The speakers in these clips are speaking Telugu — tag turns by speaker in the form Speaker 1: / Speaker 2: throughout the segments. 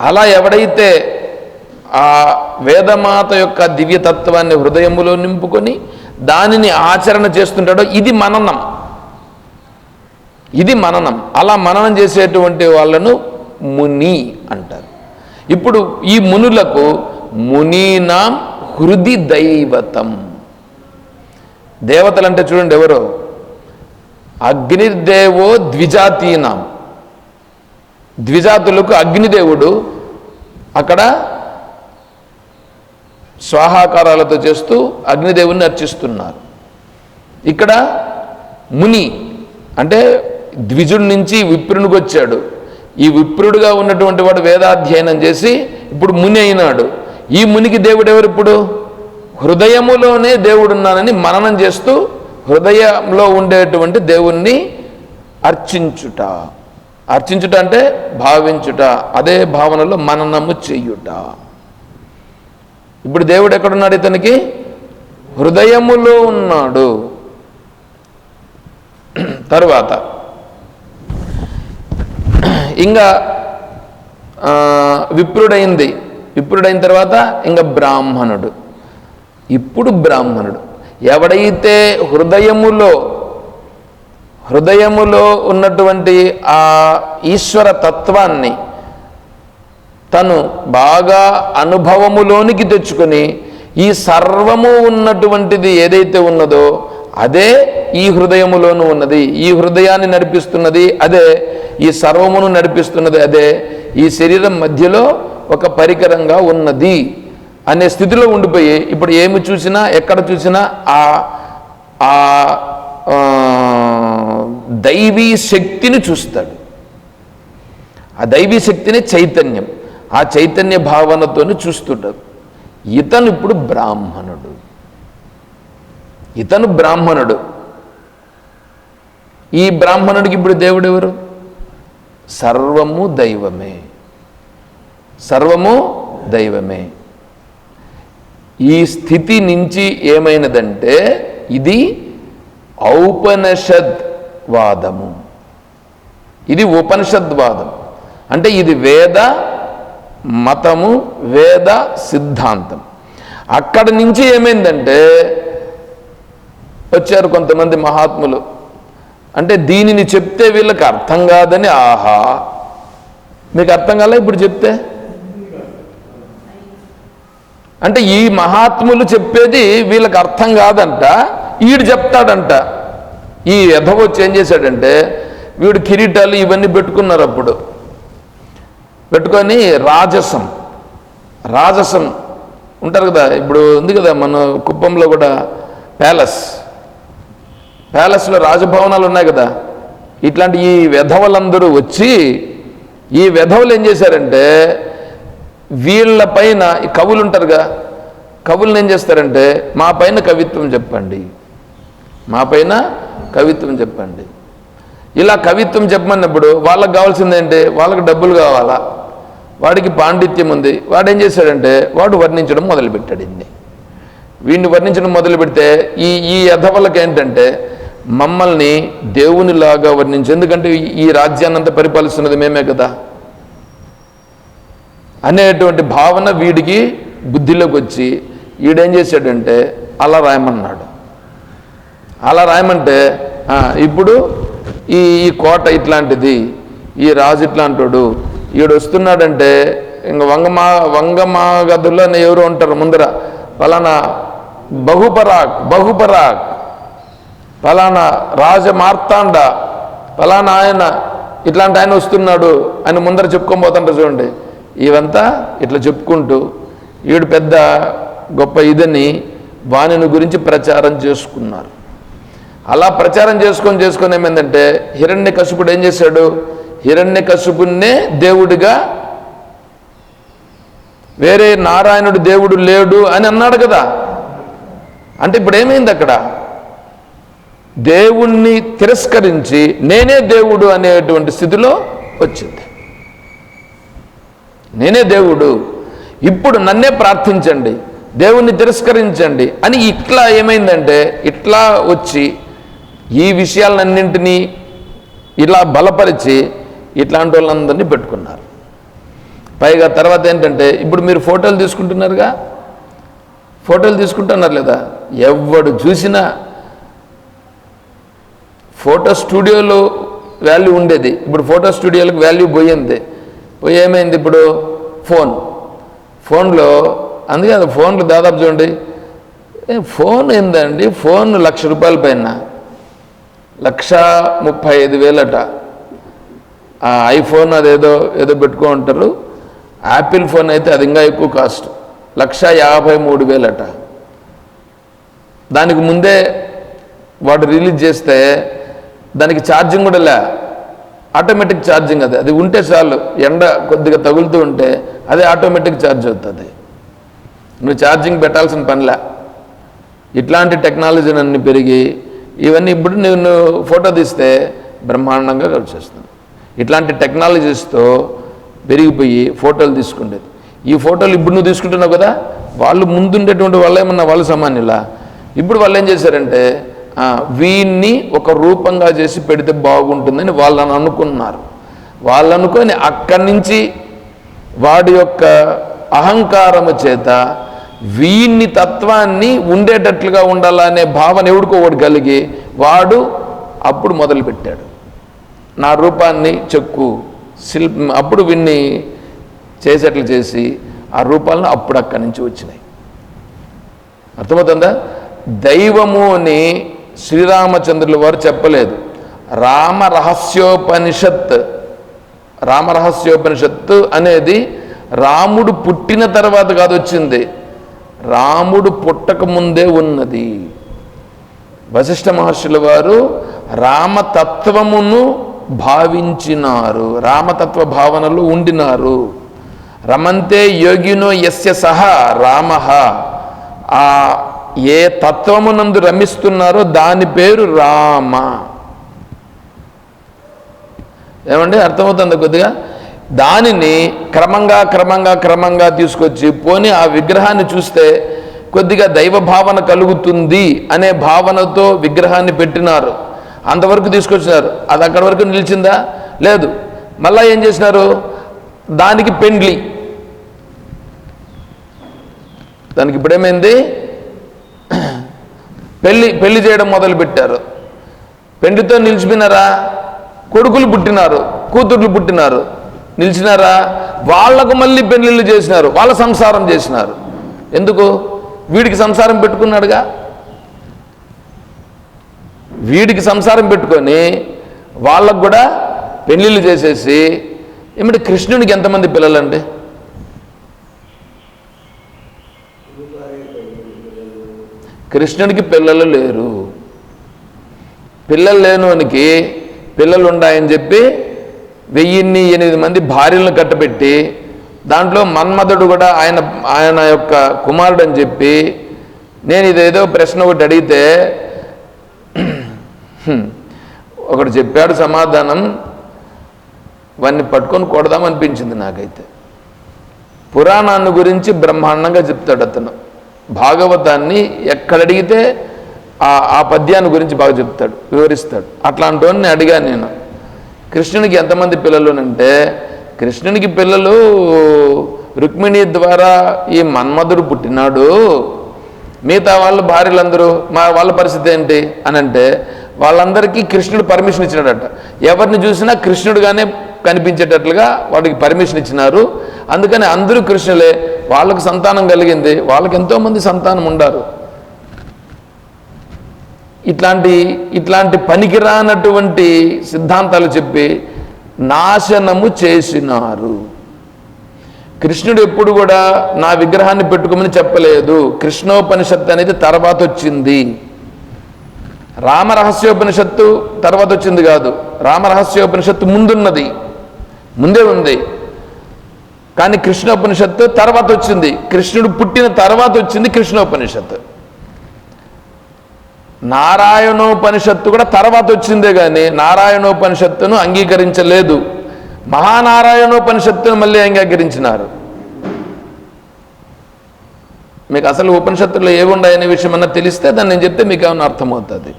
Speaker 1: అలా ఎవడైతే ఆ వేదమాత యొక్క దివ్యతత్వాన్ని హృదయములో నింపుకొని దానిని ఆచరణ చేస్తుంటాడో ఇది మననం. ఇది మననం. అలా మననం చేసేటువంటి వాళ్ళను ముని అంటారు. ఇప్పుడు ఈ మునులకు మునీనాం హృది దైవతం. దేవతలంటే చూడండి ఎవరో? అగ్నిర్దేవో ద్విజాతీనాం. ద్విజాతులకు అగ్నిదేవుడు అక్కడ స్వాహాకారాలతో చేస్తూ అగ్నిదేవుని అర్చిస్తున్నారు. ఇక్కడ ముని అంటే ద్విజుడి నుంచి విప్రునికి వచ్చాడు. ఈ విప్రుడుగా ఉన్నటువంటి వాడు వేదాధ్యయనం చేసి ఇప్పుడు ముని అయినాడు. ఈ మునికి దేవుడు ఎవరు ఇప్పుడు? హృదయములోనే దేవుడున్నానని మననం చేస్తూ హృదయంలో ఉండేటువంటి దేవుణ్ణి అర్చించుట. అర్చించుట అంటే భావించుట. అదే భావనలో మననము చెయ్యుట ఇప్పుడు దేవుడు ఎక్కడున్నాడు ఇతనికి? హృదయములో ఉన్నాడు. తరువాత. ఇంకా విప్రుడైంది. విప్రుడైన తర్వాత ఇంకా బ్రాహ్మణుడు. ఇప్పుడు బ్రాహ్మణుడు. ఎవడైతే హృదయములో హృదయములో ఉన్నటువంటి ఆ ఈశ్వర తత్వాన్ని తను బాగా అనుభవములోనికి తెచ్చుకొని ఈ సర్వము ఉన్నటువంటిది ఏదైతే ఉన్నదో అదే ఈ హృదయములోనూ ఉన్నది. ఈ హృదయాన్ని నడిపిస్తున్నది అదే. ఈ సర్వమును నడిపిస్తున్నది అదే. ఈ శరీరం మధ్యలో ఒక పరికరంగా ఉన్నది అనే స్థితిలో ఉండిపోయి ఇప్పుడు ఏమి చూసినా ఎక్కడ చూసినా ఆ ఆ ఆ, దైవీ శక్తిని చూస్తాడు. ఆ దైవీ శక్తిని చైతన్యం. ఆ చైతన్య భావనతోని చూస్తుంటారు. ఇతను ఇప్పుడు బ్రాహ్మణుడు. ఇతను బ్రాహ్మణుడు. ఈ బ్రాహ్మణుడికి ఇప్పుడు దేవుడు ఎవరు? సర్వము దైవమే. సర్వము దైవమే. ఈ స్థితి నుంచి ఏమైనదంటే ఇది ఔపనిషద్ వాదము. ఇది ఉపనిషద్వాదం. అంటే ఇది వేద మతము వేద సిద్ధాంతం. అక్కడి నుంచి ఏమైందంటే వచ్చారు కొంతమంది మహాత్ములు. అంటే దీనిని చెప్తే వీళ్ళకి అర్థం కాదని ఆహా. మీకు అర్థం కాలే ఇప్పుడు చెప్తే? అంటే ఈ మహాత్ములు చెప్పేది వీళ్ళకి అర్థం కాదంట వీడు చెప్తాడంట. ఈ యథవ వచ్చి ఏం చేశాడంటే వీడు కిరీటాలు ఇవన్నీ పెట్టుకున్నారు అప్పుడు. పెట్టుకొని రాజసం రాజసం ఉంటారు కదా ఇప్పుడు ఉంది కదా మన కుప్పంలో కూడా ప్యాలెస్. ప్యాలెస్లో రాజభవనాలు ఉన్నాయి కదా ఇట్లాంటి ఈ వెధవలందరూ వచ్చి ఈ వెధవలు ఏం చేశారంటే వీళ్ళ పైన ఈ కవులు ఉంటారుగా కవులను ఏం చేస్తారంటే మా పైన కవిత్వం చెప్పండి. మా పైన కవిత్వం చెప్పండి. ఇలా కవిత్వం చెప్పమన్నప్పుడు వాళ్ళకి కావాల్సిందేంటి వాళ్ళకి డబ్బులు కావాలా? వాడికి పాండిత్యం ఉంది. వాడు ఏం చేశాడంటే వాడు వర్ణించడం మొదలుపెట్టాడు ఇన్ని వీడిని వర్ణించడం మొదలు పెడితే ఈ ఈ యథవలకు ఏంటంటే మమ్మల్ని దేవునిలాగా వర్ణించి. ఎందుకంటే ఈ- ఈ రాజ్యాన్ని అంతా పరిపాలిస్తున్నది మేమే కదా. అనేటువంటి భావన వీడికి బుద్ధిలోకి వచ్చి వీడేం చేశాడంటే అలా రాయమన్నాడు. అలా రాయమంటే ఇప్పుడు ఈ ఈ కోట ఇట్లాంటిది ఈ రాజు ఇట్లాంటోడు ఈడు వస్తున్నాడంటే ఇంక వంగమా వంగమాగదులు అని ఎవరు ఉంటారు ముందర. ఫలానా బహుపరాగ్ బహుపరాగ్. ఫలానా రాజ మార్తాండ ఫలానా ఆయన ఇట్లాంటి ఆయన వస్తున్నాడు అని ముందర చెప్పుకొని పోతుంటారు చూడండి. ఇవంతా ఇట్లా చెప్పుకుంటూ వీడు పెద్ద గొప్ప ఇదని వాణిని గురించి ప్రచారం చేసుకున్నారు. అలా ప్రచారం చేసుకొని చేసుకొని ఏమైందంటే హిరణ్య కసుపుడు ఏం చేశాడు? హిరణ్య కసుపున్నే దేవుడిగా వేరే నారాయణుడు దేవుడు లేడు అని అన్నాడు కదా. అంటే ఇప్పుడు ఏమైంది అక్కడ? దేవుణ్ణి తిరస్కరించి నేనే దేవుడు అనేటువంటి స్థితిలో వచ్చింది. నేనే దేవుడు ఇప్పుడు నన్నే ప్రార్థించండి దేవుణ్ణి తిరస్కరించండి అని ఇట్లా ఏమైందంటే ఇట్లా వచ్చి ఈ విషయాలన్నింటినీ ఇలా బలపరిచి ఇట్లాంటి వాళ్ళందరినీ పెట్టుకున్నారు. పైగా తర్వాత ఏంటంటే ఇప్పుడు మీరు ఫోటోలు తీసుకుంటున్నారుగా? ఫోటోలు తీసుకుంటున్నారు లేదా? ఎవడు చూసినా ఫోటో స్టూడియోలో వాల్యూ ఉండేది. ఇప్పుడు ఫోటో స్టూడియోలకు వాల్యూ పోయింది. పోయి ఏమైంది ఇప్పుడు? ఫోన్. ఫోన్లో అందుకే అది ఫోన్లు దాదాపు చూడండి. ఫోన్ ఏందండి? ఫోన్ లక్ష రూపాయల పైన. లక్షా ముప్పై ఐదు వేలట. ఆ ఐఫోన్ అదేదో ఏదో పెట్టుకో ఉంటారు యాపిల్ ఫోన్ అయితే అది ఇంకా ఎక్కువ కాస్ట్ లక్ష యాభై మూడు వేలట. దానికి ముందే వాడు రిలీజ్ చేస్తే దానికి ఛార్జింగ్ కూడా లే. ఆటోమేటిక్ ఛార్జింగ్ అది. అది ఉంటే చాలు. ఎండ కొద్దిగా తగులుతూ ఉంటే అదే ఆటోమేటిక్ ఛార్జ్ అవుతుంది. నువ్వు ఛార్జింగ్ పెట్టాల్సిన పనిలే ఇట్లాంటి టెక్నాలజీని అన్ని పెరిగి ఇవన్నీ ఇప్పుడు నేను ఫోటో తీస్తే బ్రహ్మాండంగా కలిసేస్తుంది. ఇట్లాంటి టెక్నాలజీస్తో పెరిగిపోయి ఫోటోలు తీసుకునేది ఈ ఫోటోలు ఇప్పుడు నువ్వు తీసుకుంటున్నావు కదా వాళ్ళు ముందుండేటువంటి వాళ్ళు ఏమన్నా వాళ్ళు సామాన్యులా? ఇప్పుడు వాళ్ళు ఏం చేశారంటే వీన్ని ఒక రూపంగా చేసి పెడితే బాగుంటుందని వాళ్ళని అనుకున్నారు. వాళ్ళు అనుకొని అక్కడి నుంచి వాడి యొక్క అహంకారము చేత వీన్ని తత్వాన్ని ఉండేటట్లుగా ఉండాలనే భావన ఎవడికో కలిగి వాడు అప్పుడు మొదలుపెట్టాడు. నా రూపాన్ని చెక్కు శిల్ప అప్పుడు వీన్ని చేసేట్లు చేసి ఆ రూపాలను అప్పుడు అక్కడి నుంచి వచ్చినాయి. అర్థమవుతుందా? దైవము అని శ్రీరామచంద్రుల వారు చెప్పలేదు. రామ రహస్యోపనిషత్ రామరహస్యోపనిషత్తు అనేది రాముడు పుట్టిన తర్వాత కాదు వచ్చింది. రాముడు పుట్టక ముందే ఉన్నది. వశిష్ఠ మహర్షుల వారు రామతత్వమును భావించినారు. రామతత్వ భావనలు ఉండినారు. రమంతే యోగినో యస్య సహా రామ. ఆ ఏ తత్వమునందు రమిస్తున్నారో దాని పేరు రామ. ఏమండి? అర్థమవుతుంది కొద్దిగా? దానిని క్రమంగా క్రమంగా క్రమంగా తీసుకొచ్చి పోని ఆ విగ్రహాన్ని చూస్తే కొద్దిగా దైవ భావన కలుగుతుంది అనే భావనతో విగ్రహాన్ని పెట్టినారు. అంతవరకు తీసుకొచ్చినారు. అది అక్కడి వరకు నిలిచిందా? లేదు. మళ్ళా ఏం చేసినారు? దానికి పెండ్లి. దానికి ఇప్పుడేమైంది? పెళ్ళి పెళ్ళి చేయడం మొదలు పెట్టారు నిలిచిపోయినారా? కొడుకులు పుట్టినారు కూతుర్లు పుట్టినారు. నిలిచినారా? వాళ్ళకు మళ్ళీ పెళ్ళిళ్ళు చేసినారు వాళ్ళ సంసారం చేసినారు. ఎందుకు? వీడికి సంసారం పెట్టుకున్నాడుగా? వీడికి సంసారం పెట్టుకొని వాళ్ళకు కూడా పెళ్ళిళ్ళు చేసేసి ఏమిటి కృష్ణునికి ఎంతమంది పిల్లలండి? కృష్ణుడికి పిల్లలు లేరు. పిల్లలు లేనోనికి పిల్లలు ఉన్నాయని చెప్పి వెయ్యిన్ని ఎనిమిది మంది భార్యలను కట్టబెట్టి దాంట్లో మన్మథుడు కూడా ఆయన ఆయన యొక్క కుమారుడు అని చెప్పి నేను ఇదేదో ప్రశ్న ఒకటి అడిగితే ఒకడు చెప్పాడు సమాధానం వాడిని పట్టుకొని కొడదామనిపించింది నాకైతే. పురాణాన్ని గురించి బ్రహ్మాండంగా చెప్తాడు అతను. భాగవతాన్ని ఎక్కడడిగితే ఆ ఆ పద్యాన్ని గురించి బాగా చెప్తాడు వివరిస్తాడు. అట్లాంటి వాడిని అడిగాను నేను. కృష్ణునికి ఎంతమంది పిల్లలు అంటే కృష్ణునికి పిల్లలు రుక్మిణి ద్వారా ఈ మన్మధుడు పుట్టినాడు. మిగతా వాళ్ళ భార్యలందరూ మా వాళ్ళ పరిస్థితి ఏంటి అని అంటే వాళ్ళందరికీ కృష్ణుడు పర్మిషన్ ఇచ్చినాడట. ఎవరిని చూసినా కృష్ణుడుగానే కనిపించేటట్లుగా వాడికి పర్మిషన్ ఇచ్చినారు. అందుకని అందరూ కృష్ణులే వాళ్ళకు సంతానం కలిగింది వాళ్ళకి ఎంతోమంది సంతానం ఉండారు. ఇట్లాంటి ఇట్లాంటి పనికిరానటువంటి సిద్ధాంతాలు చెప్పి నాశనము చేసినారు. కృష్ణుడు ఎప్పుడు కూడా నా విగ్రహాన్ని పెట్టుకోమని చెప్పలేదు. కృష్ణోపనిషత్తు అనేది తర్వాత వచ్చింది. రామరహస్యోపనిషత్తు తర్వాత వచ్చింది కాదు. రామరహస్యోపనిషత్తు ముందున్నది. ముందే ఉంది. కానీ కృష్ణోపనిషత్తు తర్వాత వచ్చింది. కృష్ణుడు పుట్టిన తర్వాత వచ్చింది కృష్ణోపనిషత్తు. నారాయణోపనిషత్తు కూడా తర్వాత వచ్చిందే కానీ నారాయణోపనిషత్తును అంగీకరించలేదు. మహానారాయణోపనిషత్తును మళ్ళీ అంగీకరించినారు. మీకు అసలు ఉపనిషత్తుల్లో ఏముండాయనే విషయం అన్న తెలిస్తే దాన్ని నేను చెప్తే మీకు ఏమన్నా అర్థమవుతుంది.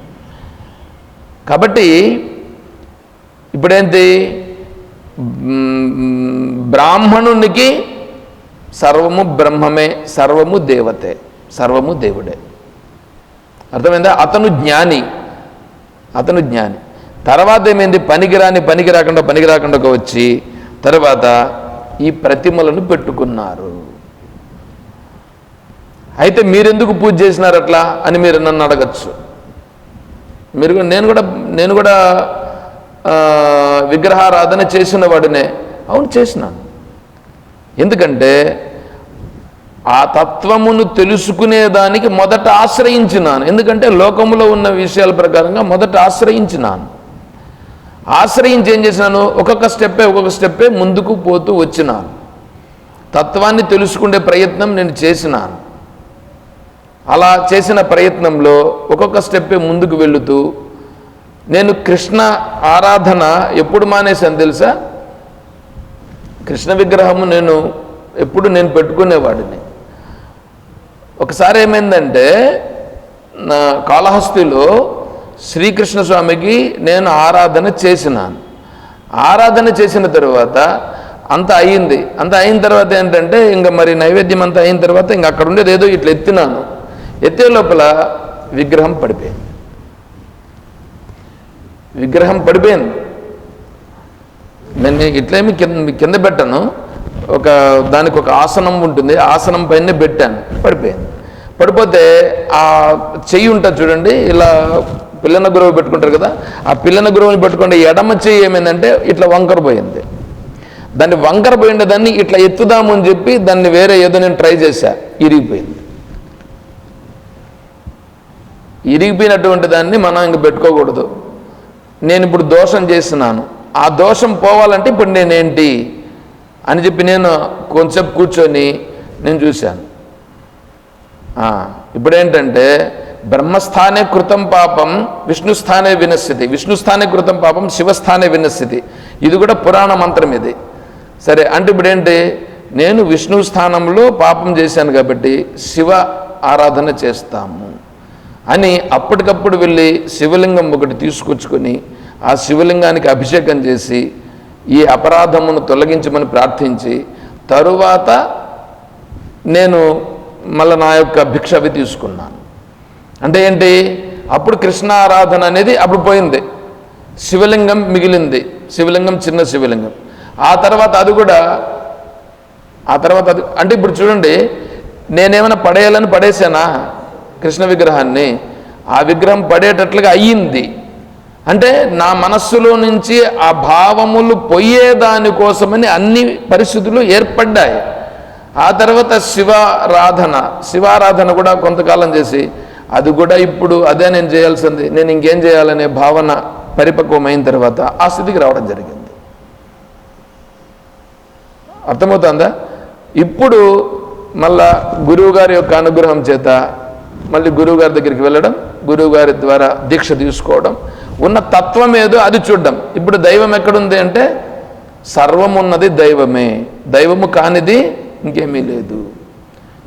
Speaker 1: కాబట్టి ఇప్పుడేంటి? బ్రాహ్మణునికి సర్వము బ్రహ్మమే సర్వము దేవతే సర్వము దేవుడే. అర్థమైందా? అతను జ్ఞాని. అతను జ్ఞాని. తర్వాత ఏమైంది? పనికిరాని పనికి రాకుండా పనికి రాకుండా వచ్చి తర్వాత ఈ ప్రతిమలను పెట్టుకున్నారు. అయితే మీరెందుకు పూజ చేసినారు అట్లా అని మీరు నన్ను అడగచ్చు. మీరు నేను కూడా నేను కూడా విగ్రహారాధన చేసిన వాడినే. అవును చేసినాను ఎందుకంటే ఆ తత్వమును తెలుసుకునేదానికి మొదట ఆశ్రయించినాను. ఎందుకంటే లోకములో ఉన్న విషయాల ప్రకారంగా మొదట ఆశ్రయించినాను. ఆశ్రయించి ఏం చేసినాను? ఒక్కొక్క స్టెప్పే ఒక్కొక్క స్టెప్పే ముందుకు పోతూ వచ్చినాను. తత్వాన్ని తెలుసుకునే ప్రయత్నం నేను చేసినాను. అలా చేసిన ప్రయత్నంలో ఒక్కొక్క స్టెప్పే ముందుకు వెళుతూ నేను కృష్ణ ఆరాధన ఎప్పుడు మానేశాను తెలుసా? కృష్ణ విగ్రహము నేను ఎప్పుడు నేను పెట్టుకునేవాడిని. ఒకసారి ఏమైందంటే నా కాళహస్తిలో శ్రీకృష్ణ స్వామికి నేను ఆరాధన చేసినాను. ఆరాధన చేసిన తర్వాత అంత అయింది అంత అయిన తర్వాత ఏంటంటే ఇంకా మరి నైవేద్యం అంతా అయిన తర్వాత ఇంకా అక్కడ ఉండేది ఏదో ఇట్లా ఎత్తినాను. ఎత్తే లోపల విగ్రహం పడిపోయింది. విగ్రహం పడిపోయింది. నేను ఇట్లేమి కింద కింద పెట్టను. ఒక దానికి ఒక ఆసనం ఉంటుంది. ఆసనం పైన పెట్టాను. పడిపోయింది. పడిపోతే ఆ చెయ్యి ఉంటుంది చూడండి. ఇలా పిల్లన గురువు పెట్టుకుంటారు కదా. ఆ పిల్లన గురువుని పెట్టుకుంటే ఎడమ చెయ్యి ఏమైందంటే ఇట్లా వంకర పోయింది. దాన్ని వంకర పోయిండే దాన్ని ఇట్లా ఎత్తుదాము అని చెప్పి దాన్ని వేరే ఏదో నేను ట్రై చేశా. ఇరిగిపోయింది. ఇరిగిపోయినటువంటి దాన్ని మనం ఇంక పెట్టుకోకూడదు. నేను ఇప్పుడు దోషం చేస్తున్నాను. ఆ దోషం పోవాలంటే ఇప్పుడు నేనేంటి? అని చెప్పి నేను కొంచెంసేపు కూర్చొని నేను చూశాను. ఇప్పుడేంటంటే బ్రహ్మస్థానే కృతం పాపం విష్ణుస్థానే వినశ్యతి. విష్ణుస్థానే కృతం పాపం శివస్థానే వినశ్యతి. ఇది కూడా పురాణ మంత్రం ఇది. సరే అంటే ఇప్పుడేంటి? నేను విష్ణు స్థానంలో పాపం చేశాను కాబట్టి శివ ఆరాధన చేస్తాము అని అప్పటికప్పుడు వెళ్ళి శివలింగం ఒకటి తీసుకొచ్చుకొని ఆ శివలింగానికి అభిషేకం చేసి ఈ అపరాధమును తొలగించమని ప్రార్థించి తరువాత నేను మళ్ళీ నా యొక్క భిక్ష అవి తీసుకున్నాను. అంటే ఏంటి? అప్పుడు కృష్ణ ఆరాధన అనేది అప్పుడు పోయింది. శివలింగం మిగిలింది. శివలింగం చిన్న శివలింగం. ఆ తర్వాత అది కూడా ఆ తర్వాత అది అంటే ఇప్పుడు చూడండి నేనేమైనా పడేయాలని పడేసానా కృష్ణ విగ్రహాన్ని? ఆ విగ్రహం పడేటట్లుగా అయ్యింది. అంటే నా మనస్సులో నుంచి ఆ భావములు పోయేదాని కోసమని అన్ని పరిస్థితులు ఏర్పడ్డాయి. ఆ తర్వాత శివారాధన శివారాధన కూడా కొంతకాలం చేసి అది కూడా ఇప్పుడు అదే నేను చేయాల్సింది నేను ఇంకేం చేయాలనే భావన పరిపక్వమైన తర్వాత ఆ స్థితికి రావడం జరిగింది. అర్థమవుతుందా? ఇప్పుడు మళ్ళా గురువు గారి యొక్క అనుగ్రహం చేత మళ్ళీ గురువు గారి దగ్గరికి వెళ్ళడం గురువుగారి ద్వారా దీక్ష తీసుకోవడం ఉన్న తత్వం ఏదో అది చూడడం. ఇప్పుడు దైవం ఎక్కడుంది అంటే సర్వం ఉన్నది దైవమే. దైవము కానిది ఇంకేమీ లేదు.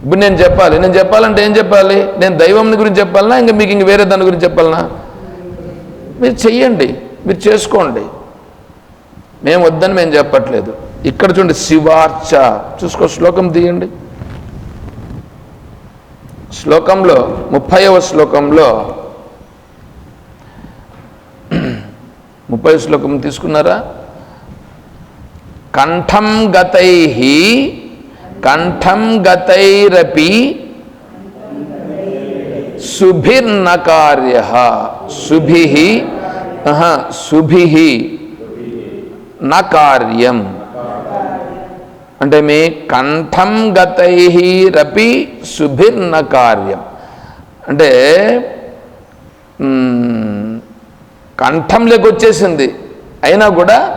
Speaker 1: ఇప్పుడు నేను చెప్పాలి. నేను చెప్పాలంటే ఏం చెప్పాలి? నేను దైవం గురించి చెప్పాలనా? ఇంకా మీకు ఇంక వేరే దాని గురించి చెప్పాలనా? మీరు చెయ్యండి. మీరు చేసుకోండి. మేము వద్దని మేము చెప్పట్లేదు. ఇక్కడ చూడండి శివార్చ. చూసుకో శ్లోకం తీయండి. శ్లోకంలో ముప్పైవ శ్లోకంలో ముప్పై శ్లోకం తీసుకున్నారా? కంఠం గతై కంఠం గతైరపి సుభిర్న కార్య సుభి సుభి న కార్యం. అంటే మీ కంఠం గతైరపి సుభిర్న కార్యం. అంటే మ్, కంఠంలోకి వచ్చేసింది అయినా కూడా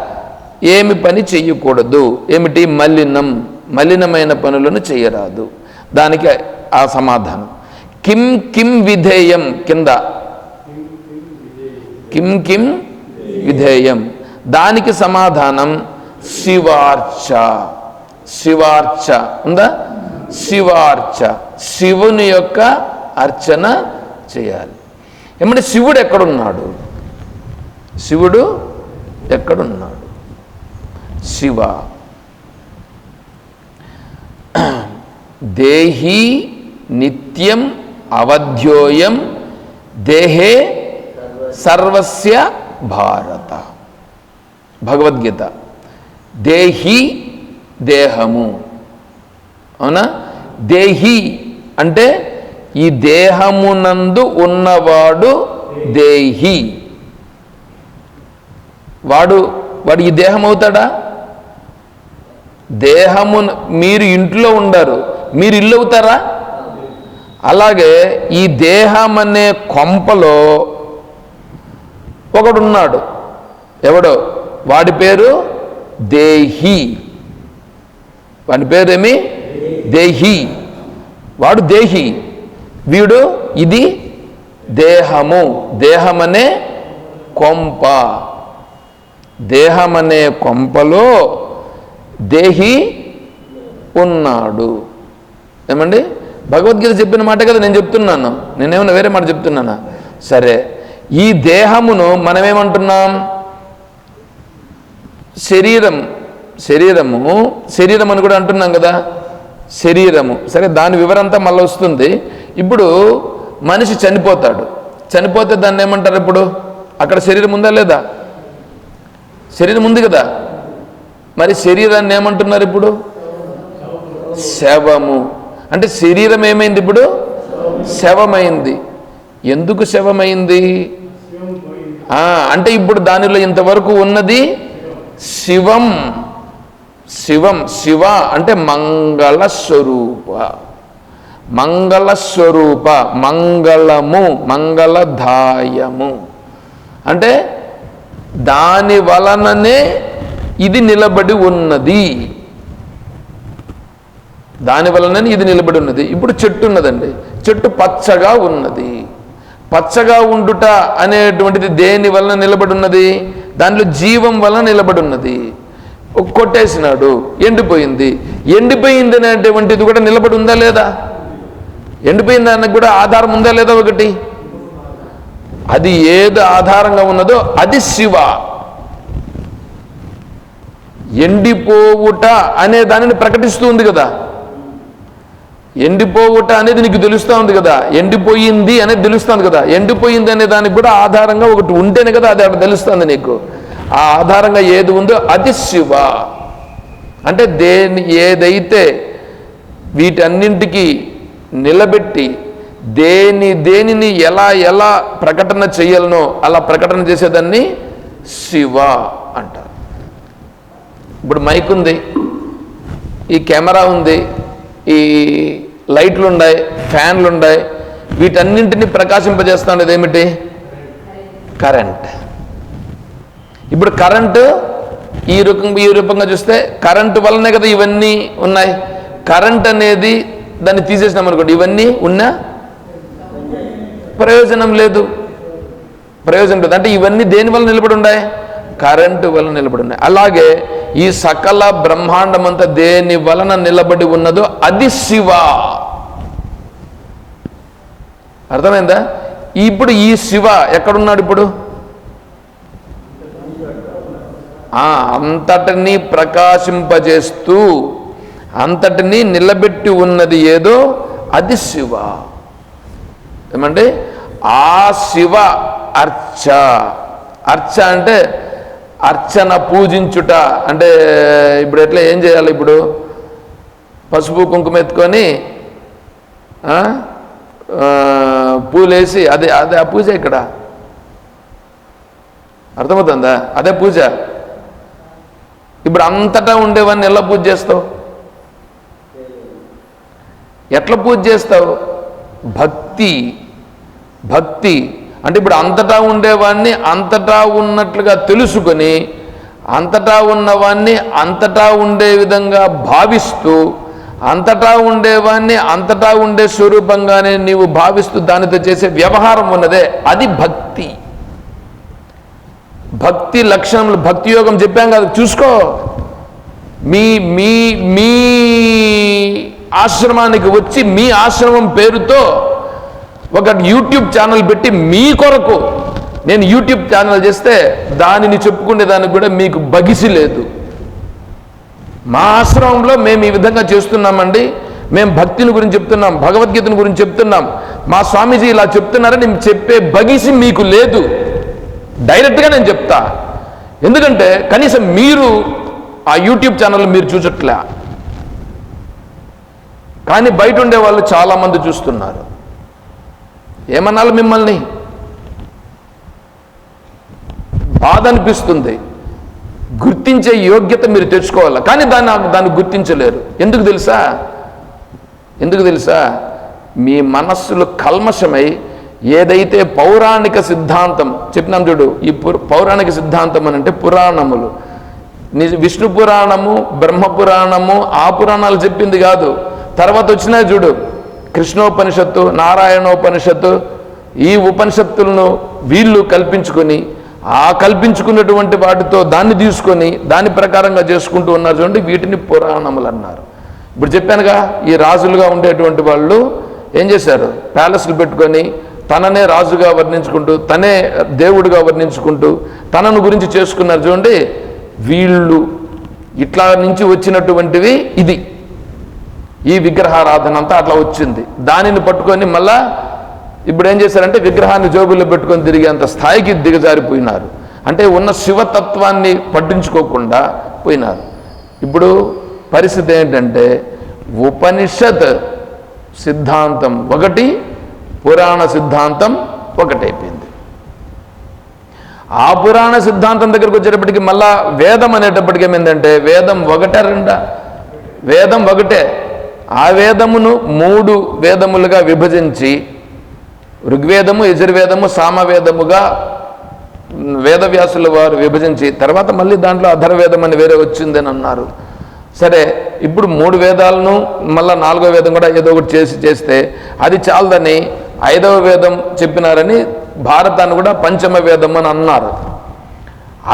Speaker 1: ఏమి పని చెయ్యకూడదు. ఏమిటి? మలినం. మలినమైన పనులను చేయరాదు దానికి ఆ సమాధానం. కిం కిం విధేయం కింద. కిం కిం విధేయం. దానికి సమాధానం శివార్చ. శివార్చ ఉందా? శివార్చ. శివుని యొక్క అర్చన చేయాలి. ఏమంటే శివుడు ఎక్కడున్నాడు? శివుడు ఎక్కడున్నాడు? శివ. దేహి నిత్యం అవధ్యోయం దేహే సర్వస్య భారత. భగవద్గీత. దేహి దేహము. అవునా? దేహి అంటే ఈ దేహమునందు ఉన్నవాడు దేహి. వాడు వాడు ఈ దేహం అవుతాడా? దేహము మీరు ఇంట్లో ఉండరు. మీరు ఇల్లు అవుతారా? అలాగే ఈ దేహం అనే కొంపలో ఒకడున్నాడు. ఎవడో? వాడి పేరు దేహి. వాడి పేరేమి? దేహి. వాడు దేహి. వీడు ఇది దేహము. దేహమనే కొంప. దేహం అనే కొంపలో దేహి ఉన్నాడు. ఏమండి? భగవద్గీత చెప్పిన మాట కదా నేను చెప్తున్నాను. నేనేమన్నా వేరే మాట చెప్తున్నానా? సరే. ఈ దేహమును మనమేమంటున్నాం? శరీరం. శరీరము శరీరం అని కూడా అంటున్నాం కదా. శరీరము. సరే దాని వివరంతా మళ్ళీ వస్తుంది. ఇప్పుడు మనిషి చనిపోతాడు. చనిపోతే దాన్ని ఏమంటారు ఇప్పుడు? అక్కడ శరీరం ఉందా లేదా? శరీరం ఉంది కదా. మరి శరీరాన్ని ఏమంటున్నారు ఇప్పుడు? శవము. అంటే శరీరం ఏమైంది ఇప్పుడు? శవమైంది. ఎందుకు శవమైంది? అంటే ఇప్పుడు దానిలో ఇంతవరకు ఉన్నది శివం. శివం శివ అంటే మంగళ స్వరూప. మంగళ స్వరూప మంగళము మంగళదాయము అంటే దాని వలననే ఇది నిలబడి ఉన్నది. దాని వలననే ఇది నిలబడి ఉన్నది. ఇప్పుడు చెట్టు ఉన్నదండి. చెట్టు పచ్చగా ఉన్నది. పచ్చగా ఉండుట అనేటువంటిది దేని వలన నిలబడి ఉన్నది? దానిలో జీవం వలన నిలబడి ఉన్నది. కొట్టేసినాడు. ఎండిపోయింది. ఎండిపోయింది అనేటువంటిది కూడా నిలబడి ఉందా లేదా? ఎండిపోయిందానికి కూడా ఆధారం ఉందా లేదా ఒకటి? అది ఏది ఆధారంగా ఉన్నదో అది శివ. ఎండిపోవుట అనే దానిని ప్రకటిస్తూ ఉంది కదా. ఎండిపోవుట అనేది నీకు తెలుస్తూ ఉంది కదా. ఎండిపోయింది అనేది తెలుస్తుంది కదా. ఎండిపోయింది అనే దానికి కూడా ఆధారంగా ఒకటి ఉంటేనే కదా అది అక్కడ తెలుస్తుంది నీకు. ఆ ఆధారంగా ఏది ఉందో అది శివ. అంటే దేని ఏదైతే వీటన్నింటికి నిలబెట్టి దేని దేనిని ఎలా ఎలా ప్రకటన చేయాలనో అలా ప్రకటన చేసేదాన్ని శివ అంటారు. ఇప్పుడు మైక్ ఉంది ఈ కెమెరా ఉంది ఈ లైట్లు ఉన్నాయి ఫ్యాన్లు ఉన్నాయి వీటన్నింటినీ ప్రకాశింపజేస్తున్నది ఏమిటి కరెంట్. ఇప్పుడు కరెంటు ఈ రూపంగా ఈ రూపంగా చూస్తే కరెంటు వల్లనే కదా ఇవన్నీ ఉన్నాయి. కరెంట్ అనేది దాన్ని తీసేసినాం అనుకోండి ఇవన్నీ ఉన్నా ప్రయోజనం లేదు. ప్రయోజనం లేదు. అంటే ఇవన్నీ దేని వల్ల నిలబడి ఉన్నాయి కరెంటు వలన నిలబడి ఉన్నాయి. అలాగే ఈ సకల బ్రహ్మాండం అంతా దేని వలన నిలబడి ఉన్నదో అది శివ. అర్థమైందా? ఇప్పుడు ఈ శివ ఎక్కడున్నాడు ఇప్పుడు? ఆ, అంతటినీ ప్రకాశింపజేస్తూ అంతటినీ నిలబెట్టి ఉన్నది ఏదో అది శివ. ఏమంటే ఆ శివ అర్చ. అర్చ అంటే అర్చన పూజించుట. అంటే ఇప్పుడు ఎట్లా ఏం చేయాలి ఇప్పుడు? పసుపు కుంకుమ ఎత్తుకొని ఆ, పూలేసి అదే అదే ఆ పూజ ఇక్కడ అర్థమవుతుందా? అదే పూజ. ఇప్పుడు అంతటా ఉండేవన్నీ ఎలా పూజ చేస్తావు? ఎట్లా పూజ చేస్తావు? భక్తి. భక్తి. అంటే ఇప్పుడు అంతటా ఉండేవాడిని అంతటా ఉన్నట్లుగా తెలుసుకొని అంతటా ఉన్నవాన్ని అంతటా ఉండే విధంగా భావిస్తూ అంతటా ఉండేవాన్ని అంతటా ఉండే స్వరూపంగానే నీవు భావిస్తూ దానితో చేసే వ్యవహారం ఉన్నదే అది భక్తి. భక్తి లక్షణములు భక్తి యోగం చెప్పాం కదా చూసుకో. మీ మీ మీ ఆశ్రమానికి వచ్చి మీ ఆశ్రమం పేరుతో ఒక యూట్యూబ్ ఛానల్ పెట్టి మీ కొరకు నేను యూట్యూబ్ ఛానల్ చేస్తే దానిని చెప్పుకునే దానికి కూడా మీకు బగిసి లేదు. మా ఆశ్రమంలో మేము ఈ విధంగా చేస్తున్నామండి. మేము భక్తిని గురించి చెప్తున్నాం భగవద్గీతను గురించి చెప్తున్నాం. మా స్వామీజీ ఇలా చెప్తున్నారని చెప్పే బగిసి మీకు లేదు. డైరెక్ట్గా నేను చెప్తా. ఎందుకంటే కనీసం మీరు ఆ యూట్యూబ్ ఛానల్ మీరు చూసట్లే కానీ బయట ఉండే వాళ్ళు చాలామంది చూస్తున్నారు. ఏమన్నా మిమ్మల్ని? బాధ అనిపిస్తుంది గుర్తించే యోగ్యత మీరు తెచ్చుకోవాలి? కానీ దాన్ని దాన్ని గుర్తించలేరు. ఎందుకు తెలుసా? ఎందుకు తెలుసా? మీ మనస్సులు కల్మషమై ఏదైతే పౌరాణిక సిద్ధాంతం చెప్పినాం చూడు ఈ పౌరాణిక సిద్ధాంతం అని అంటే పురాణములు. విష్ణు పురాణము బ్రహ్మ పురాణము ఆ పురాణాలు చెప్పింది కాదు. తర్వాత వచ్చినా చూడు కృష్ణోపనిషత్తు నారాయణోపనిషత్తు ఈ ఉపనిషత్తులను వీళ్ళు కల్పించుకొని ఆ కల్పించుకున్నటువంటి వాటితో దాన్ని తీసుకొని దాని ప్రకారంగా చేసుకుంటూ ఉన్నారు చూడండి వీటిని పురాణములు అన్నారు ఇప్పుడు చెప్పానుగా ఈ రాజులుగా ఉండేటువంటి వాళ్ళు ఏం చేశారు? ప్యాలెస్లు పెట్టుకొని తననే రాజుగా వర్ణించుకుంటూ తనే దేవుడిగా వర్ణించుకుంటూ తనను గురించి చేసుకున్నారు చూడండి వీళ్ళు ఇట్లా నుంచి వచ్చినటువంటివి ఇది. ఈ విగ్రహారాధన అంతా అట్లా వచ్చింది. దానిని పట్టుకొని మళ్ళా ఇప్పుడు ఏం చేశారంటే విగ్రహాన్ని జోబుల్లో పెట్టుకొని తిరిగేంత స్థాయికి దిగజారిపోయినారు. అంటే ఉన్న శివతత్వాన్ని పట్టించుకోకుండా పోయినారు. ఇప్పుడు పరిస్థితి ఏంటంటే ఉపనిషత్ సిద్ధాంతం ఒకటి పురాణ సిద్ధాంతం ఒకటైపోయింది. ఆ పురాణ సిద్ధాంతం దగ్గరికి వచ్చేటప్పటికి మళ్ళా వేదం అనేటప్పటికి ఏమైందంటే వేదం ఒకటే రెండా? వేదం ఒకటే. ఆ వేదమును మూడు వేదములుగా విభజించి ఋగ్వేదము యజుర్వేదము సామవేదముగా వేదవ్యాసుల వారు విభజించి తర్వాత మళ్ళీ దాంట్లో అధర్వేదం అని వేరే వచ్చిందని అన్నారు. సరే ఇప్పుడు మూడు వేదాలను మళ్ళీ నాలుగో వేదం కూడా ఏదో ఒకటి చేసి చేస్తే అది చాలదని ఐదవ వేదం చెప్పినారని భారతాన్ని కూడా పంచమ వేదం అని అన్నారు.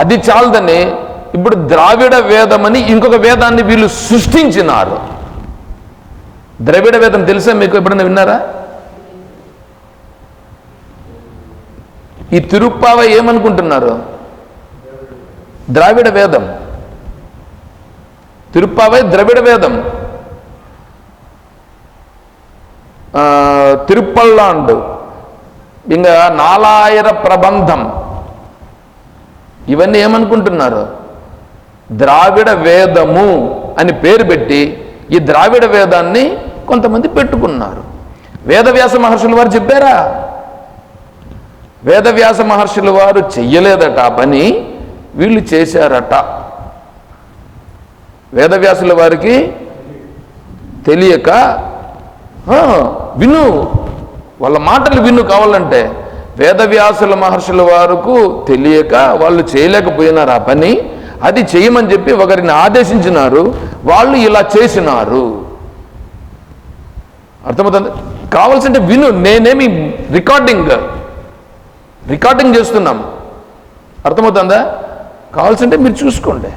Speaker 1: అది చాలదని ఇప్పుడు ద్రావిడ వేదమని ఇంకొక వేదాన్ని వీళ్ళు సృష్టించినారు. ద్రవిడ వేదం తెలుసా మీకు ఎప్పుడైనా విన్నారా? ఈ తిరుప్పావ ఏమనుకుంటున్నారు? ద్రావిడ వేదం. తిరుప్పావై ద్రవిడ వేదం. ఆ, ఇంకా నాలాయర ప్రబంధం. ఇవన్నీ ఏమనుకుంటున్నారు? ద్రావిడ వేదము అని పేరు పెట్టి ఈ ద్రావిడ వేదాన్ని కొంతమంది పెట్టుకున్నారు. వేదవ్యాస మహర్షుల వారు చెప్పారా? వేదవ్యాస మహర్షుల వారు చెయ్యలేదట ఆ పని వీళ్ళు చేశారట. వేదవ్యాసుల వారికి తెలియక విను వాళ్ళ మాటలు విను కావాలంటే. వేదవ్యాసుల మహర్షుల వారికి తెలియక వాళ్ళు చేయలేకపోయినారు ఆ పని. అది చేయమని చెప్పి ఒకరిని ఆదేశించినారు. వాళ్ళు ఇలా చేసినారు. అర్థమవుతుంది? కావాల్సింటే విను నేనేమి రికార్డింగ్ రికార్డింగ్ చేస్తున్నాం అర్థమవుతుందా? కావాల్సింటే మీరు చూసుకోండి.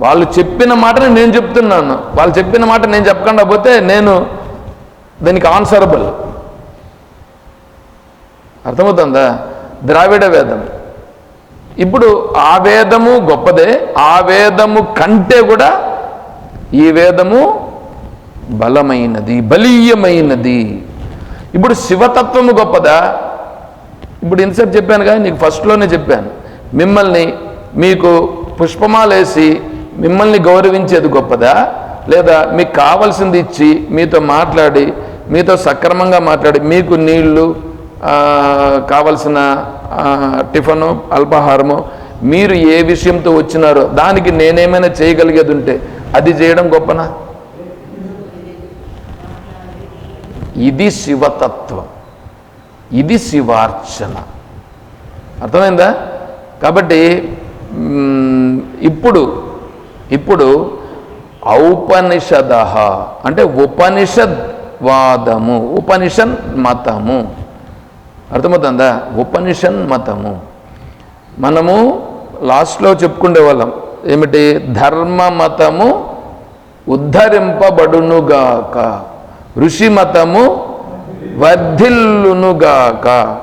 Speaker 1: వాళ్ళు చెప్పిన మాటని నేను చెప్తున్నాను. వాళ్ళు చెప్పిన మాట నేను చెప్పకుండా పోతే నేను దానికి ఆన్సరబుల్ అర్థమవుతుందా? ద్రావిడ వేదం. ఇప్పుడు ఆ వేదము గొప్పదే ఆ వేదము కంటే కూడా ఈ వేదము బలమైనది బలీయమైనది. ఇప్పుడు శివతత్వము గొప్పదా? ఇప్పుడు ఇన్సెప్ట్ చెప్పాను కానీ నీకు ఫస్ట్లోనే చెప్పాను. మిమ్మల్ని మీకు పుష్పమాలేసి మిమ్మల్ని గౌరవించేది గొప్పదా? లేదా మీకు కావాల్సింది ఇచ్చి మీతో మాట్లాడి మీతో సక్రమంగా మాట్లాడి మీకు నీళ్ళు కావలసిన టిఫను అల్పాహారము మీరు ఏ విషయంతో వచ్చినారో దానికి నేనేమైనా చేయగలిగేది ఉంటే అది చేయడం గొప్పనా? ఇది శివతత్వం. ఇది శివార్చన. అర్థమైందా? కాబట్టి ఇప్పుడు ఇప్పుడు ఔపనిషద అంటే ఉపనిషద్ వాదము ఉపనిషన్ మతము. అర్థమవుతుందా? ఉపనిషన్ మతము. మనము లాస్ట్లో చెప్పుకునే వాళ్ళం. ఏమిటి? ధర్మ మతము ఉద్ధరింపబడునుగాక. ఋషి మతము వర్ధిల్లునుగాక.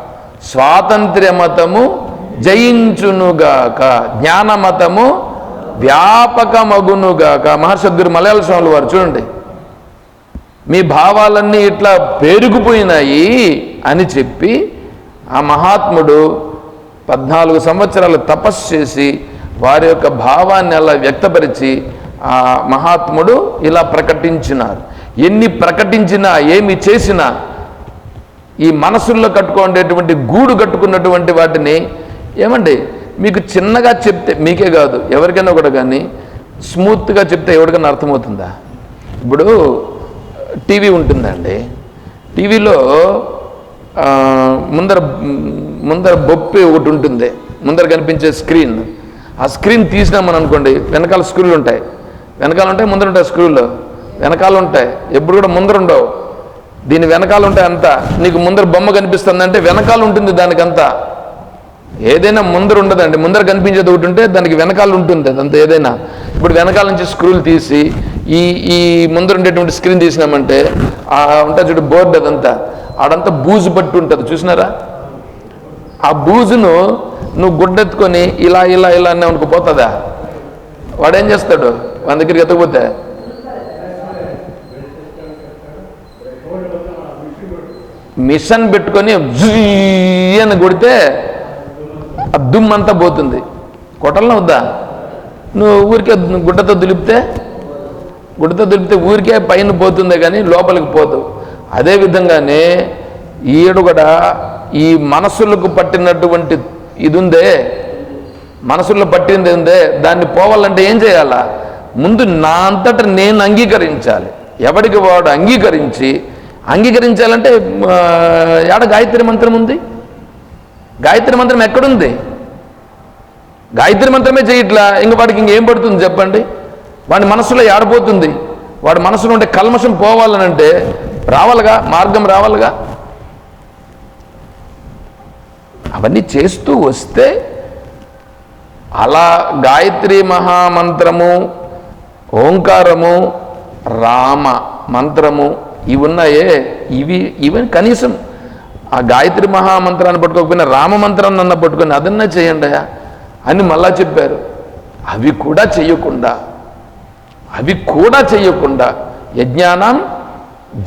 Speaker 1: స్వాతంత్ర్య మతము జయించునుగాక. జ్ఞాన మతము వ్యాపకమగునుగాక. మహర్షద్గురు మలయాళ స్వాములు వారు చూడండి. మీ భావాలన్నీ ఇట్లా పేరుకుపోయినాయి అని చెప్పి ఆ మహాత్ముడు పద్నాలుగు సంవత్సరాలు తపస్సు చేసి వారి యొక్క భావాన్ని అలా వ్యక్తపరిచి ఆ మహాత్ముడు ఇలా ప్రకటించినారు. ఎన్ని ప్రకటించినా ఏమి చేసినా ఈ మనసుల్లో కట్టుకునేటువంటి గూడు కట్టుకున్నటువంటి వాటిని ఏమండి మీకు చిన్నగా చెప్తే మీకే కాదు ఎవరికైనా కూడా కానీ స్మూత్గా చెప్తే ఎవరికైనా అర్థమవుతుందా? ఇప్పుడు టీవీ ఉంటుందండి. టీవీలో ముందర ముందర బొప్పి ఒకటి ఉంటుంది. ముందర కనిపించే స్క్రీన్. ఆ స్క్రీన్ తీసినామని అనుకోండి వెనకాల స్క్రూలు ఉంటాయి. వెనకాల ఉంటాయి ముందర ఉంటాయి స్క్రూలు వెనకాల ఉంటాయి ఎప్పుడు కూడా ముందర ఉండవు దీని వెనకాల ఉంటాయి అంతా? నీకు ముందర బొమ్మ కనిపిస్తుంది అంటే వెనకాల ఉంటుంది దానికంతా. ఏదైనా ముందర ఉండదండి ముందర కనిపించేది ఒకటి ఉంటే దానికి వెనకాల ఉంటుంది అదంతా ఏదైనా. ఇప్పుడు వెనకాల నుంచి స్క్రూలు తీసి ఈ ఈ ముందర ఉండేటువంటి స్క్రీన్ తీసినామంటే ఆ ఉంటుంది చూడు బోర్డు అదంతా. ఆడంతా బూజు పట్టు ఉంటుంది. చూసినారా? ఆ బూజును నువ్వు గుడ్డెత్తుకొని ఇలా ఇలా ఇలా అనే అనుకో పోతుందా? వాడేం చేస్తాడు? వాని దగ్గరికి ఎత్తకపోతే? మిషన్ పెట్టుకొని అని కొడితే ఆ దుమ్మంతా పోతుంది. కొట్టలను వద్దా? నువ్వు ఊరికే గుడ్డతో దులిపితే గుడ్డతో దులిపితే ఊరికే పైన పోతుందే కానీ లోపలికి పోదు. అదే విధంగానే ఈడు కూడా ఈ మనసులకు పట్టినటువంటి ఇది ఉందే మనసులో పట్టింది ఉందే దాన్ని పోవాలంటే ఏం చేయాలా? ముందు నా అంతటా నేను అంగీకరించాలి. ఎవడికి వాడు అంగీకరించి అంగీకరించాలంటే ఏడ గాయత్రి మంత్రం ఉంది? గాయత్రి మంత్రం ఎక్కడుంది? గాయత్రి మంత్రమే చేయట్లా? ఇంక వాడికి ఇంకేం పడుతుంది చెప్పండి? వాడి మనసులో ఏడపోతుంది వాడి మనసులో ఉండే కల్మషం పోవాలనంటే రావాలిగా? మార్గం రావాలిగా? అవన్నీ చేస్తూ వస్తే అలా గాయత్రి మహామంత్రము ఓంకారము రామ మంత్రము ఇవి ఉన్నాయే? ఇవి ఇవి కనీసం ఆ గాయత్రి మహామంత్రాన్ని పట్టుకోకపోయినా రామమంత్రాన్ని అన్న పట్టుకొని అదన్నా చేయండి అని మళ్ళా చెప్పారు. అవి కూడా చెయ్యకుండా అవి కూడా చెయ్యకుండా యజ్ఞానం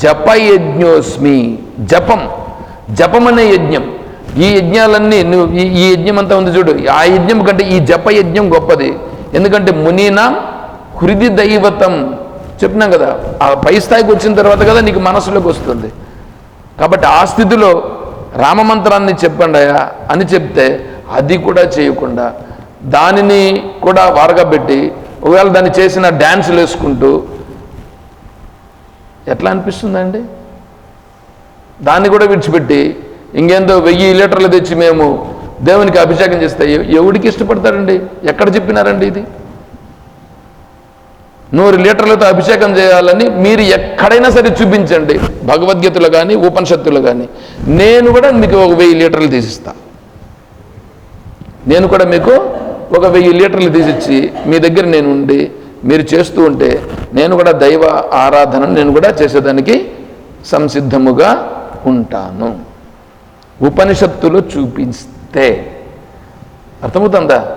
Speaker 1: జపయజ్ఞోస్మి జపం జపం అనే యజ్ఞం. ఈ యజ్ఞాలన్నీ నువ్వు ఈ ఈ యజ్ఞం అంతా ఉంది చూడు ఆ యజ్ఞం కంటే ఈ జప యజ్ఞం గొప్పది. ఎందుకంటే మునీనా హృది దైవతం. చెప్పినాం కదా ఆ పై స్థాయికి వచ్చిన తర్వాత కదా నీకు మనసులోకి వస్తుంది. కాబట్టి ఆ స్థితిలో రామమంత్రాన్ని చెప్పండియా అని చెప్తే అది కూడా చేయకుండా దానిని కూడా వారగబెట్టి ఒకవేళ దాన్ని చేసిన డ్యాన్సులు వేసుకుంటూ ఎట్లా అనిపిస్తుందండి? దాన్ని కూడా విడిచిపెట్టి ఇంకేందో వెయ్యి లీటర్లు తెచ్చి మేము దేవునికి అభిషేకం చేస్తే ఎవడికి ఇష్టపడతారండి ఎక్కడ చెప్పినారండి ఇది? నూరు లీటర్లతో అభిషేకం చేయాలని మీరు ఎక్కడైనా సరే చూపించండి. భగవద్గీతలు కానీ ఉపనిషత్తులు కానీ నేను కూడా మీకు ఒక వెయ్యి లీటర్లు తీసిస్తా. నేను కూడా మీకు ఒక వెయ్యి లీటర్లు తీసిచ్చి మీ దగ్గర నేను ఉండి మీరు చేస్తూ ఉంటే నేను కూడా దైవ ఆరాధన నేను కూడా చేసేదానికి సంసిద్ధముగా ఉంటాను. ఉపనిషత్తులు చూపిస్తే. అర్థమవుతుందా?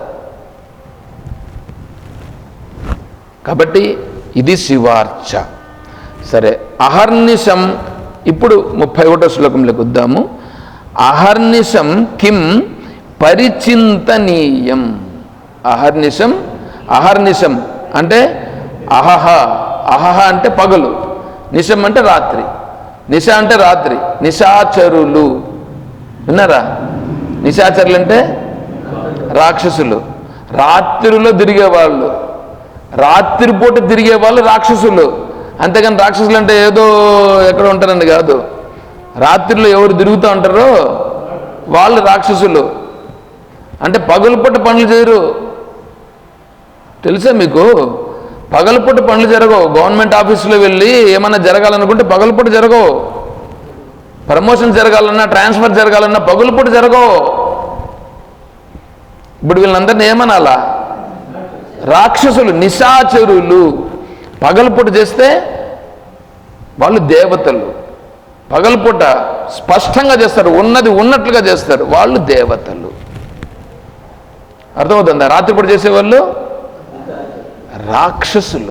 Speaker 1: కాబట్టి ఇది శివార్చ. సరే అహర్నిశం ఇప్పుడు ముప్పై ఒకటో శ్లోకంలోకి వద్దాము అహర్నిశం కిం పరిచింతనీయం. అహర్నిశం అహర్నిశం అంటే అహహ అహహ అంటే పగలు నిశం అంటే రాత్రి నిశ అంటే రాత్రి నిశాచరులు. విన్నారా? నిశాచరులు అంటే రాక్షసులు రాత్రిలో తిరిగేవాళ్ళు. రాత్రిపూట తిరిగే వాళ్ళు రాక్షసులు. అంతేగాని రాక్షసులు అంటే ఏదో ఎక్కడ ఉంటారండి కాదు. రాత్రిలో ఎవరు తిరుగుతూ ఉంటారో వాళ్ళు రాక్షసులు. అంటే పగలుపూట పనులు చేయరు. తెలుసా మీకు? పగలుపూట పనులు జరగవు. గవర్నమెంట్ ఆఫీసులో వెళ్ళి ఏమైనా జరగాలనుకుంటే పగలుపూట జరగవు. ప్రమోషన్ జరగాలన్నా ట్రాన్స్ఫర్ జరగాలన్నా పగులుపూట జరగవు. ఇప్పుడు వీళ్ళందరినీ ఏమనాలా? రాక్షసులు నిశాచరులు పగలపూట చేస్తే వాళ్ళు దేవతలు. పగలపూట స్పష్టంగా చేస్తారు ఉన్నది ఉన్నట్లుగా చేస్తారు వాళ్ళు దేవతలు. అర్థమవుతుందా? రాత్రిపూట చేసేవాళ్ళు? రాక్షసులు.